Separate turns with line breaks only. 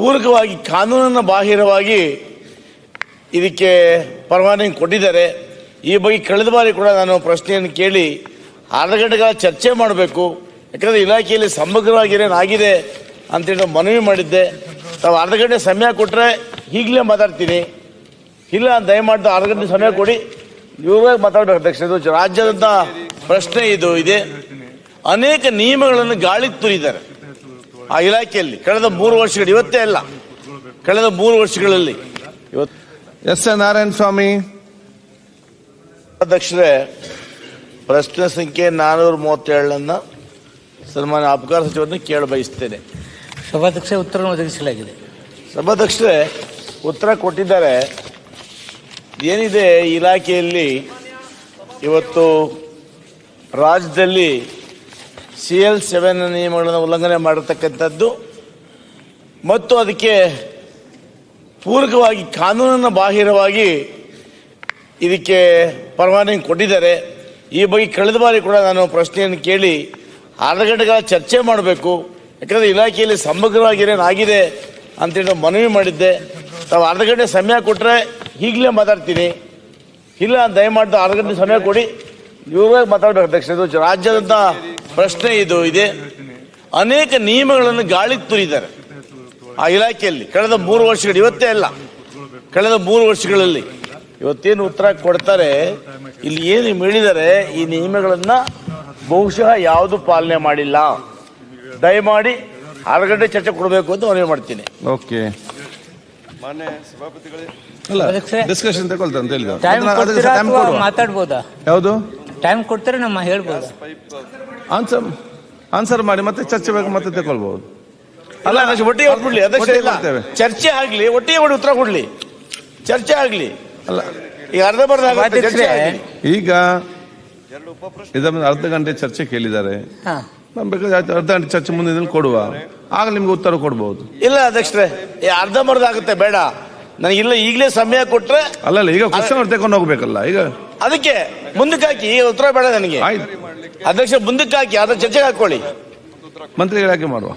ಪೂರಕವಾಗಿ ಕಾನೂನನ್ನು ಬಾಹಿರವಾಗಿ ಇದಕ್ಕೆ ಪರವಾನಗಿ ಕೊಟ್ಟಿದ್ದಾರೆ. ಈ ಬಗ್ಗೆ ಕಳೆದ ಬಾರಿ ಕೂಡ ನಾನು ಪ್ರಶ್ನೆಯನ್ನು ಕೇಳಿ ಅರ್ಧ ಗಂಟೆಗಳ ಚರ್ಚೆ ಮಾಡಬೇಕು. ಯಾಕಂದರೆ ಇಲಾಖೆಯಲ್ಲಿ ಸಮಗ್ರವಾಗಿ ಏನೇನಾಗಿದೆ ಅಂತೇಳಿ ನಾವು ಮನವಿ ಮಾಡಿದ್ದೆ. ತಾವು ಅರ್ಧ ಗಂಟೆ ಸಮಯ ಕೊಟ್ಟರೆ ಈಗಲೇ ಮಾತಾಡ್ತೀನಿ. ಇಲ್ಲ ದಯಮಾಡಿ ಅರ್ಧ ಗಂಟೆ ಸಮಯ ಕೊಡಿ. ಇವಾಗ ಮಾತಾಡಬೇಕು ಅಧ್ಯಕ್ಷ. ಇದು ರಾಜ್ಯದಂಥ ಪ್ರಶ್ನೆ ಇದು ಇದೆ. ಅನೇಕ ನಿಯಮಗಳನ್ನು ಗಾಳಿ ತುರಿದ್ದಾರೆ. ಆ ಇಲಾಖೆಯಲ್ಲಿ ಕಳೆದ ಮೂರು ವರ್ಷಗಳು ಇವತ್ತೇ ಅಲ್ಲ. ಕಳೆದ ಮೂರು ವರ್ಷಗಳಲ್ಲಿ ಇವತ್ತು
ಎಸ್ ಎ ನಾರಾಯಣ ಸ್ವಾಮಿ.
ಅಧ್ಯಕ್ಷರೇ ಪ್ರಶ್ನೆ ಸಂಖ್ಯೆ ನಾನೂರ ಮೂವತ್ತೇಳನ್ನ ಸನ್ಮಾನ್ಯ ಅಬಕಾರ ಸಚಿವರನ್ನು ಕೇಳ ಬಯಸ್ತೇನೆ
ಸಭಾಧ್ಯಕ್ಷ ಉತ್ತರ ಒದಗಿಸಲಾಗಿದೆ.
ಸಭಾಧ್ಯಕ್ಷರೇ ಉತ್ತರ ಕೊಟ್ಟಿದ್ದಾರೆ. ಏನಿದೆ ಈ ಇಲಾಖೆಯಲ್ಲಿ ಇವತ್ತು ರಾಜ್ಯದಲ್ಲಿ ಸಿ ಎಲ್ ಸೆವೆನ್ ನಿಯಮಗಳನ್ನು ಉಲ್ಲಂಘನೆ ಮಾಡತಕ್ಕಂಥದ್ದು. ಮತ್ತು ಅದಕ್ಕೆ ಪೂರಕವಾಗಿ ಕಾನೂನಿನ ಬಾಹಿರವಾಗಿ ಇದಕ್ಕೆ ಪರವಾನಗಿ ಕೊಟ್ಟಿದ್ದಾರೆ. ಈ ಬಗ್ಗೆ ಕಳೆದ ಬಾರಿ ಕೂಡ ನಾನು ಪ್ರಶ್ನೆಯನ್ನು ಕೇಳಿ ಅರ್ಧ ಗಂಟೆಗಳ ಚರ್ಚೆ ಮಾಡಬೇಕು. ಯಾಕಂದರೆ ಇಲಾಖೆಯಲ್ಲಿ ಸಮಗ್ರವಾಗಿ ಏನೇನಾಗಿದೆ ಅಂತೇಳಿ ನಾವು ಮನವಿ ಮಾಡಿದ್ದೆ. ತಾವು ಅರ್ಧ ಗಂಟೆ ಸಮಯ ಕೊಟ್ಟರೆ ಈಗಲೇ ಮಾತಾಡ್ತೀನಿ. ಇಲ್ಲ, ದಯಮಾಡಿ ಅರ್ಧ ಗಂಟೆ ಸಮಯ ಕೊಡಿ. ಇವಾಗ ಮಾತಾಡಬೇಕು ಅಧ್ಯಕ್ಷ ಇದು ರಾಜ್ಯದ ಪ್ರಶ್ನೆ ಇದು ಇದೆ. ಅನೇಕ ನಿಯಮಗಳನ್ನು ಗಾಳಿ ತುರಿದ್ದಾರೆ. ಆ ಇಲಾಖೆಯಲ್ಲಿ ಕಳೆದ ಮೂರು ವರ್ಷಗಳು ಇವತ್ತೇ ಅಲ್ಲ ಕಳೆದ ಮೂರು ವರ್ಷಗಳಲ್ಲಿ ಇವತ್ತೇನು ಉತ್ತರ ಕೊಡ್ತಾರೆ? ಇಲ್ಲಿ ಏನು ಹೇಳಿದರೆ ಈ ನಿಯಮಗಳನ್ನ ಬಹುಶಃ ಯಾವುದು ಪಾಲನೆ ಮಾಡಿಲ್ಲ. ದಯಮಾಡಿ ಅರ್ಧ ಗಂಟೆ ಚರ್ಚೆ ಕೊಡಬೇಕು ಅಂತ ಮನವಿ ಮಾಡ್ತೀನಿ.
ಓಕೆ.
ಮಾನ್ಯ ಸಭಾಪತಿಗಳೇ.
ಅಲ್ಲ ಡಿಸ್ಕಷನ್ ಅಂತ ಯಾವುದು?
ಟೈಮ್ ಕೊಡ್ತಾರೆ ನಮ್ಮ ಹೇಳ್ಬೋದಾ?
ಆನ್ಸರ್ ಆನ್ಸರ್ ಮಾಡಿ ಮತ್ತೆ ಚರ್ಚೆ ಬೇಕು ಮತ್ತೆ ತಗೊಳ್ಬಹುದು
ಅಲ್ಲ ಒಟ್ಟಿಗೆ ಕೊಡ್ಲಿ
ಅದಕ್ಕೆ.
ಚರ್ಚೆ ಆಗ್ಲಿ ಒಟ್ಟಿಗೆ ಮಾಡಿ ಉತ್ತರ ಕೊಡ್ಲಿ. ಚರ್ಚೆ ಆಗ್ಲಿ.
ಅಲ್ಲ.
ಈಗ ಅರ್ಧ ಬರ್ಧ ಆಗ್ಲಿ.
ಈಗ ಇದರ ಅರ್ಧ ಗಂಟೆ ಚರ್ಚೆ ಕೇಳಿದ್ದಾರೆ.
ಹಾ.
ನಮ್ ಬೇಕಾದ್ರೆ ಅರ್ಧ ಗಂಟೆ ಚರ್ಚೆ ಮುಂದೆ ಇದನ್ನ ಕೊಡುವ. ಆಗ ನಿಮ್ಗೆ ಉತ್ತರ ಕೊಡ್ಬೋದು.
ಇಲ್ಲ ಅಧ್ಯಕ್ಷರೇ ಈ ಅರ್ಧ ಬರ್ಧ ಆಗುತ್ತೆ ಬೇಡ. ನನಗೆ ಇಲ್ಲ ಈಗಲೇ ಸಮಯ ಕೊಟ್ರೆ
ಅಲ್ಲ ಅಲ್ಲ ಈಗ ಕ್ವಶನ್ ತಗೊಂಡು ಹೋಗ್ಬೇಕಲ್ಲ ಈಗ.
ಅದಕ್ಕೆ ಮುಂದಕ್ಕೆ ಹಾಕಿ ಈಗ ಉತ್ತರ ಬೇಡ ನನಗೆ.
ಆಯ್ತು.
ಅಧ್ಯಕ್ಷ ಮುಂದಕ್ಕೆ ಹಾಕಿ ಅದ್ರ ಚರ್ಚೆಗೆ ಹಾಕೊಳ್ಳಿ.
ಮಂತ್ರಿಗಳಾಗಿ ಮಾಡುವ.